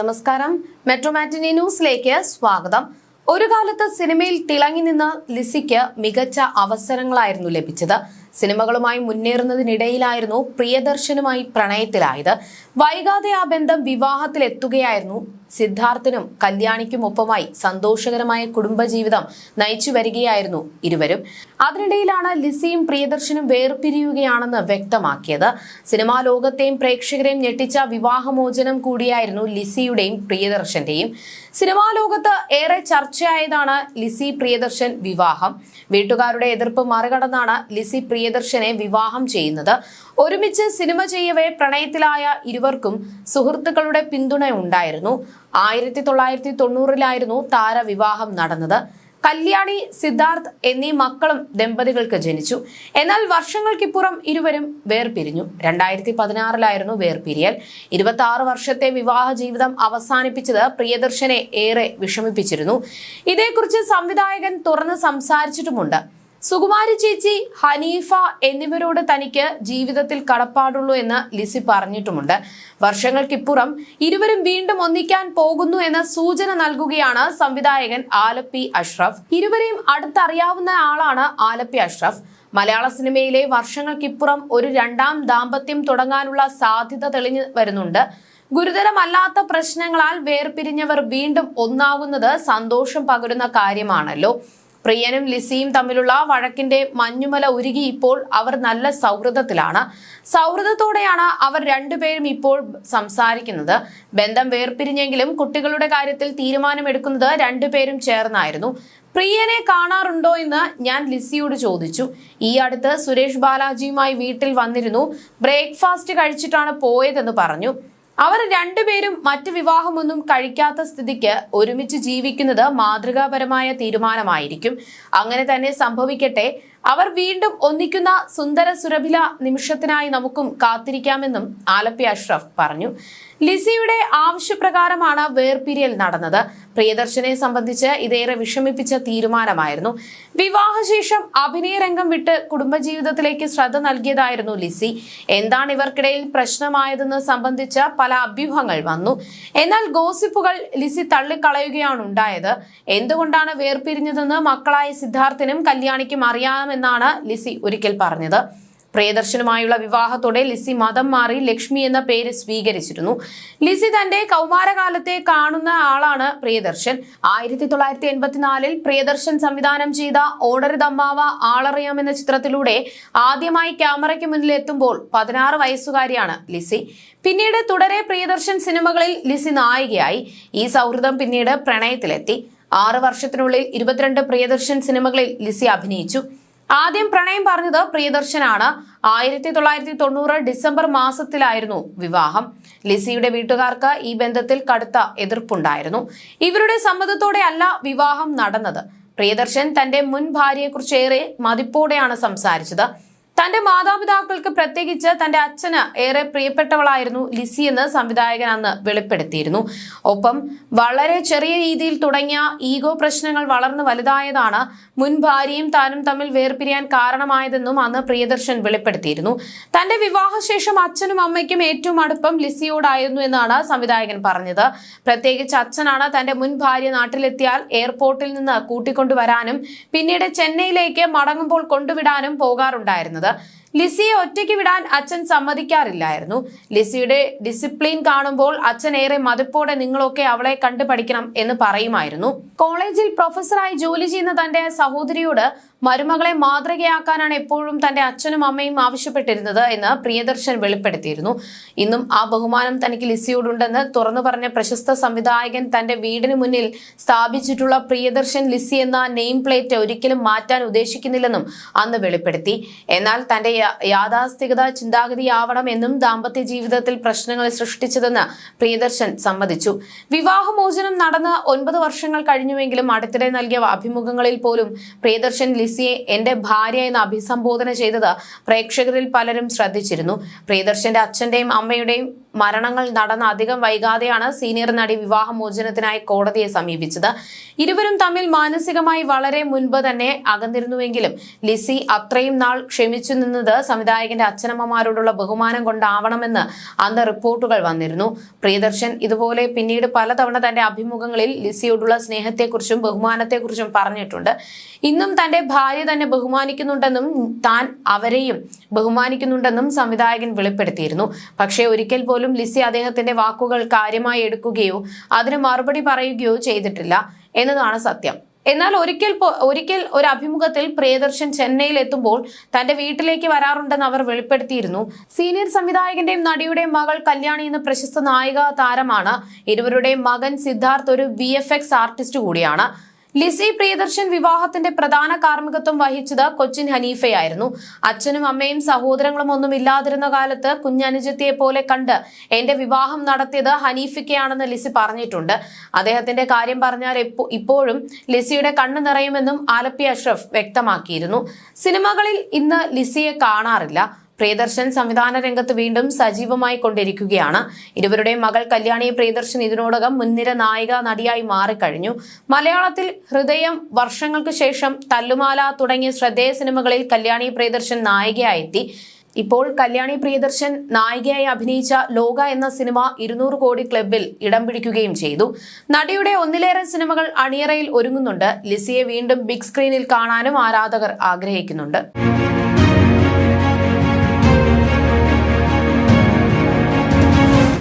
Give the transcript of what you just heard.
നമസ്കാരം. മെട്രോ മാറ്റിനി ന്യൂസിലേക്ക് സ്വാഗതം. ഒരു കാലത്ത് സിനിമയിൽ തിളങ്ങി നിന്ന ലിസിക്ക് മികച്ച അവസരങ്ങളായിരുന്നു ലഭിച്ചത്. സിനിമകളുമായി മുന്നേറുന്നതിനിടയിലായിരുന്നു പ്രിയദർശനുമായി പ്രണയത്തിലായത്. വൈകാതെ ആ ബന്ധം വിവാഹത്തിലെത്തുകയായിരുന്നു. സിദ്ധാർത്ഥിനും കല്യാണിക്കും ഒപ്പമായി സന്തോഷകരമായ കുടുംബജീവിതം നയിച്ചു വരികയായിരുന്നു ഇരുവരും. അതിനിടയിലാണ് ലിസിയും പ്രിയദർശനും വേർപിരിയുകയാണെന്ന് വ്യക്തമാക്കിയത്. സിനിമാ ലോകത്തെയും പ്രേക്ഷകരെയും ഞെട്ടിച്ച വിവാഹമോചനം കൂടിയായിരുന്നു ലിസിയുടെയും പ്രിയദർശന്റെയും. സിനിമാ ലോകത്ത് ഏറെ ചർച്ചയായതാണ് ലിസി പ്രിയദർശൻ വിവാഹം. വീട്ടുകാരുടെ എതിർപ്പ് മറികടന്നാണ് ലിസി പ്രിയദർശനെ വിവാഹം ചെയ്യുന്നത്. ഒരുമിച്ച് സിനിമ ചെയ്യവേ പ്രണയത്തിലായ ഇരുവർക്കും സുഹൃത്തുക്കളുടെ പിന്തുണ ഉണ്ടായിരുന്നു ആയിരത്തി തൊള്ളായിരത്തി തൊണ്ണൂറിലായിരുന്നു താരവിവാഹം നടന്നത്. കല്യാണി സിദ്ധാർത്ഥ് എന്നീ മക്കളും ദമ്പതികൾക്ക് ജനിച്ചു. എന്നാൽ വർഷങ്ങൾക്കിപ്പുറം ഇരുവരും വേർപിരിഞ്ഞു. രണ്ടായിരത്തി പതിനാറിലായിരുന്നു വേർപിരിയൽ. ഇരുപത്തി ആറ് വർഷത്തെ വിവാഹ ജീവിതം അവസാനിപ്പിച്ചത് പ്രിയദർശനെ ഏറെ വിഷമിപ്പിച്ചിരുന്നു. ഇതേക്കുറിച്ച് സംവിധായകൻ തുറന്ന് സംസാരിച്ചിട്ടുമുണ്ട്. സുകുമാരി ചേച്ചി ഹനീഫ എന്നിവരോട് തനിക്ക് ജീവിതത്തിൽ കടപ്പാടുള്ളൂ എന്ന് ലിസി പറഞ്ഞിട്ടുമുണ്ട്. വർഷങ്ങൾക്കിപ്പുറം ഇരുവരും വീണ്ടും ഒന്നിക്കാൻ പോകുന്നു എന്ന സൂചന നൽകുകയാണ് സംവിധായകൻ ആലപ്പി അഷ്റഫ്. ഇരുവരെയും അടുത്തറിയാവുന്ന ആളാണ് ആലപ്പി അഷ്റഫ്. മലയാള സിനിമയിലെ വർഷങ്ങൾക്കിപ്പുറം ഒരു രണ്ടാം ദാമ്പത്യം തുടങ്ങാനുള്ള സാധ്യത തെളിഞ്ഞു വരുന്നുണ്ട്. ഗുരുതരമല്ലാത്ത പ്രശ്നങ്ങളാൽ വേർപിരിഞ്ഞവർ വീണ്ടും ഒന്നാകുന്നത് സന്തോഷം പകരുന്ന കാര്യമാണല്ലോ. പ്രിയനും ലിസിയും തമ്മിലുള്ള വഴക്കിന്റെ മഞ്ഞുമല ഉരുകി ഇപ്പോൾ അവർ നല്ല സൗഹൃദത്തിലാണ്. സൗഹൃദത്തോടെയാണ് അവർ രണ്ടുപേരും ഇപ്പോൾ സംസാരിക്കുന്നത്. ബന്ധം വേർപിരിഞ്ഞെങ്കിലും കുട്ടികളുടെ കാര്യത്തിൽ തീരുമാനമെടുക്കുന്നത് രണ്ടുപേരും ചേർന്നായിരുന്നു. പ്രിയനെ കാണാറുണ്ടോ എന്ന് ഞാൻ ലിസിയോട് ചോദിച്ചു. ഈ അടുത്ത് സുരേഷ് ബാലാജിയുമായി വീട്ടിൽ വന്നിരുന്നു. ബ്രേക്ക്ഫാസ്റ്റ് കഴിച്ചിട്ടാണ് പോയതെന്ന് പറഞ്ഞു. അവർ രണ്ടുപേരും മറ്റു വിവാഹമൊന്നും കഴിക്കാത്ത സ്ഥിതിക്ക് ഒരുമിച്ച് ജീവിക്കുന്നത് മാതൃകാപരമായ തീരുമാനമായിരിക്കും. അങ്ങനെ തന്നെ സംഭവിക്കട്ടെ. അവർ വീണ്ടും ഒന്നിക്കുന്ന സുന്ദര സുരഭില നിമിഷത്തിനായി നമുക്കും കാത്തിരിക്കാമെന്നും ആലപ്പി അഷ്റഫ് പറഞ്ഞു. ലിസിയുടെ ആവശ്യപ്രകാരമാണ് വേർപിരിയൽ നടന്നത്. പ്രിയദർശനെ സംബന്ധിച്ച് ഇതേറെ വിഷമിപ്പിച്ച തീരുമാനമായിരുന്നു. വിവാഹശേഷം അഭിനയരംഗം വിട്ട് കുടുംബജീവിതത്തിലേക്ക് ശ്രദ്ധ നൽകിയതായിരുന്നു ലിസി. എന്താണ് ഇവർക്കിടയിൽ പ്രശ്നമായതെന്ന് സംബന്ധിച്ച പല അഭ്യൂഹങ്ങൾ വന്നു. എന്നാൽ ഗോസിപ്പുകൾ ലിസി തള്ളിക്കളയുകയാണ് ഉണ്ടായത്. എന്തുകൊണ്ടാണ് വേർപിരിഞ്ഞതെന്ന് മക്കളായ സിദ്ധാർത്ഥിനും കല്യാണിക്കും അറിയാമെന്നാണ് ലിസി ഒരിക്കൽ പറഞ്ഞത്. പ്രിയദർശനുമായുള്ള വിവാഹത്തോടെ ലിസി മതം മാറി ലക്ഷ്മി എന്ന പേര് സ്വീകരിച്ചിരുന്നു. ലിസി തന്റെ കൗമാരകാലത്തെ കാണുന്ന ആളാണ് പ്രിയദർശൻ. ആയിരത്തി തൊള്ളായിരത്തി എൺപത്തിനാലിൽ പ്രിയദർശൻ സംവിധാനം ചെയ്ത ഓടരുതമ്മാവ ആളറിയാം എന്ന ചിത്രത്തിലൂടെ ആദ്യമായി ക്യാമറയ്ക്ക് മുന്നിൽ എത്തുമ്പോൾ പതിനാറ് വയസ്സുകാരിയാണ് ലിസി. പിന്നീട് തുടരെ പ്രിയദർശൻ സിനിമകളിൽ ലിസി നായികയായി. ഈ സൗഹൃദം പിന്നീട് പ്രണയത്തിലെത്തി. ആറ് വർഷത്തിനുള്ളിൽ ഇരുപത്തിരണ്ട് പ്രിയദർശൻ സിനിമകളിൽ ലിസി അഭിനയിച്ചു. ആദ്യം പ്രണയം പറഞ്ഞത് പ്രിയദർശനാണ്. ആയിരത്തി തൊള്ളായിരത്തി തൊണ്ണൂറ് ഡിസംബർ മാസത്തിലായിരുന്നു വിവാഹം. ലിസിയുടെ വീട്ടുകാർക്ക് ഈ ബന്ധത്തിൽ കടുത്ത എതിർപ്പുണ്ടായിരുന്നു. ഇവരുടെ സമ്മതത്തോടെ അല്ല വിവാഹം നടന്നത്. പ്രിയദർശൻ തന്റെ മുൻ ഭാര്യയെക്കുറിച്ചേറെ മതിപ്പോടെയാണ് സംസാരിച്ചത്. തന്റെ മാതാപിതാക്കൾക്ക് പ്രത്യേകിച്ച് തന്റെ അച്ഛന് ഏറെ പ്രിയപ്പെട്ടവളായിരുന്നു ലിസി എന്ന് സംവിധായകൻ അന്ന് വെളിപ്പെടുത്തിയിരുന്നു. ഒപ്പം വളരെ ചെറിയ രീതിയിൽ തുടങ്ങിയ ഈഗോ പ്രശ്നങ്ങൾ വളർന്നു വലുതായതാണ് മുൻ ഭാര്യയും താനും തമ്മിൽ വേർപിരിയാൻ കാരണമായതെന്നും അന്ന് പ്രിയദർശൻ വെളിപ്പെടുത്തിയിരുന്നു. തന്റെ വിവാഹശേഷം അച്ഛനും അമ്മയ്ക്കും ഏറ്റവും അടുപ്പം ലിസിയോടായിരുന്നു എന്നാണ് സംവിധായകൻ പറഞ്ഞത്. പ്രത്യേകിച്ച് അച്ഛനാണ് തന്റെ മുൻ ഭാര്യ നാട്ടിലെത്തിയാൽ എയർപോർട്ടിൽ നിന്ന് കൂട്ടിക്കൊണ്ടുവരാനും പിന്നീട് ചെന്നൈയിലേക്ക് മടങ്ങുമ്പോൾ കൊണ്ടുവിടാനും പോകാറുണ്ടായിരുന്നത്. together ലിസിയെ ഒറ്റയ്ക്ക് വിടാൻ അച്ഛൻ സമ്മതിക്കാറില്ലായിരുന്നു. ലിസിയുടെ ഡിസിപ്ലിൻ കാണുമ്പോൾ അച്ഛൻ ഏറെ മതിപ്പോടെ നിങ്ങളൊക്കെ അവളെ കണ്ടു പഠിക്കണം എന്ന് പറയുമായിരുന്നു. കോളേജിൽ പ്രൊഫസറായി ജോലി ചെയ്യുന്ന തന്റെ സഹോദരിയോട് മരുമകളെ മാതൃകയാക്കാനാണ് എപ്പോഴും തന്റെ അച്ഛനും അമ്മയും ആവശ്യപ്പെട്ടിരുന്നത് എന്ന് പ്രിയദർശൻ വെളിപ്പെടുത്തിയിരുന്നു. ഇന്നും ആ ബഹുമാനം തനിക്ക് ലിസിയോടുണ്ടെന്ന് തുറന്നു പറഞ്ഞ പ്രശസ്ത സംവിധായകൻ തന്റെ വീടിന് മുന്നിൽ സ്ഥാപിച്ചിട്ടുള്ള പ്രിയദർശൻ ലിസി എന്ന നെയിം പ്ലേറ്റ് ഒരിക്കലും മാറ്റാൻ ഉദ്ദേശിക്കുന്നില്ലെന്നും അന്ന് വെളിപ്പെടുത്തി. എന്നാൽ തന്റെ യാഥാസ്ഥികത ചിന്താഗതിയാവണം എന്നും ദാമ്പത്യ ജീവിതത്തിൽ പ്രശ്നങ്ങൾ സൃഷ്ടിച്ചതെന്ന് പ്രിയദർശൻ സമ്മതിച്ചു. വിവാഹമോചനം നടന്ന് ഒൻപത് വർഷങ്ങൾ കഴിഞ്ഞുവെങ്കിലും അടുത്തിടെ നൽകിയ അഭിമുഖങ്ങളിൽ പോലും പ്രിയദർശൻ ലിസിയെ എന്റെ ഭാര്യ എന്ന് അഭിസംബോധന ചെയ്തത് പ്രേക്ഷകരിൽ പലരും ശ്രദ്ധിച്ചിരുന്നു. പ്രിയദർശന്റെ അച്ഛന്റെയും അമ്മയുടെയും മരണങ്ങൾ നടന്ന അധികം വൈകാതെയാണ് സീനിയർ നടി വിവാഹമോചനത്തിനായി കോടതിയെ സമീപിച്ചത്. ഇരുവരും തമ്മിൽ മാനസികമായി വളരെ മുൻപ് തന്നെ അകന്നിരുന്നുവെങ്കിലും ലിസി അത്രയും നാൾ ക്ഷമിച്ചു നിന്നത് സംവിധായകന്റെ അച്ഛനമ്മമാരോടുള്ള ബഹുമാനം കൊണ്ടാവണമെന്ന് അന്ന് റിപ്പോർട്ടുകൾ വന്നിരുന്നു. പ്രിയദർശൻ ഇതുപോലെ പിന്നീട് പലതവണ തന്റെ അഭിമുഖങ്ങളിൽ ലിസിയോടുള്ള സ്നേഹത്തെക്കുറിച്ചും ബഹുമാനത്തെക്കുറിച്ചും പറഞ്ഞിട്ടുണ്ട്. ഇന്നും തന്റെ ഭാര്യ തന്നെ ബഹുമാനിക്കുന്നുണ്ടെന്നും താൻ അവരെയും ബഹുമാനിക്കുന്നുണ്ടെന്നും സംവിധായകൻ വെളിപ്പെടുത്തിയിരുന്നു. പക്ഷേ ഒരിക്കൽ പോലും ലിസി അദ്ദേഹത്തിന്റെ വാക്കുകൾ കാര്യമായി എടുക്കുകയോ അതിന് മറുപടി പറയുകയോ ചെയ്തിട്ടില്ല എന്നതാണ് സത്യം. എന്നാൽ ഒരിക്കൽ ഒരിക്കൽ ഒരു അഭിമുഖത്തിൽ പ്രിയദർശൻ ചെന്നൈയിൽ എത്തുമ്പോൾ തന്റെ വീട്ടിലേക്ക് വരാറുണ്ടെന്ന് അവർ വെളിപ്പെടുത്തിയിരുന്നു. സീനിയർ സംവിധായകന്റെയും നടിയുടെയും മകൾ കല്യാണി എന്ന പ്രശസ്ത നായിക താരമാണ്. ഇരുവരുടെയും മകൻ സിദ്ധാർത്ഥ് ഒരു വി ആർട്ടിസ്റ്റ് കൂടിയാണ്. ലിസി പ്രിയദർശൻ വിവാഹത്തിന്റെ പ്രധാന കാർമ്മികത്വം വഹിച്ചത് കൊച്ചിൻ ഹനീഫയായിരുന്നു. അച്ഛനും അമ്മയും സഹോദരങ്ങളും ഒന്നും ഇല്ലാതിരുന്ന കാലത്ത് കുഞ്ഞനുജത്തിയെ പോലെ കണ്ട് എന്റെ വിവാഹം നടത്തിയത് ഹനീഫയ്ക്കാണെന്ന് ലിസി പറഞ്ഞിട്ടുണ്ട്. അദ്ദേഹത്തിന്റെ കാര്യം പറഞ്ഞാൽ ഇപ്പോഴും ലിസിയുടെ കണ്ണു നിറയുമെന്നും ആലപ്പി അഷ്റഫ് വ്യക്തമാക്കിയിരുന്നു. സിനിമകളിൽ ഇന്ന് ലിസിയെ കാണാറില്ല. പ്രിയദർശൻ സംവിധാന രംഗത്ത് വീണ്ടും സജീവമായി കൊണ്ടിരിക്കുകയാണ്. ഇരുവരുടെ മകൾ കല്യാണി പ്രിയദർശൻ ഇതിനോടകം മുൻനിര നായിക നടിയായി മാറിക്കഴിഞ്ഞു. മലയാളത്തിൽ ഹൃദയം വർഷങ്ങൾക്ക് ശേഷം തല്ലുമാല തുടങ്ങിയ ശ്രദ്ധേയ സിനിമകളിൽ കല്യാണി പ്രിയദർശൻ നായികയായെത്തി. ഇപ്പോൾ കല്യാണി പ്രിയദർശൻ നായികയായി അഭിനയിച്ച ലോക എന്ന സിനിമ ഇരുന്നൂറ് കോടി ക്ലബിൽ ഇടം പിടിക്കുകയും ചെയ്തു. നടിയുടെ ഒന്നിലേറെ സിനിമകൾ അണിയറയിൽ ഒരുങ്ങുന്നുണ്ട്. ലിസിയെ വീണ്ടും ബിഗ് സ്ക്രീനിൽ കാണാനും ആരാധകർ ആഗ്രഹിക്കുന്നുണ്ട്.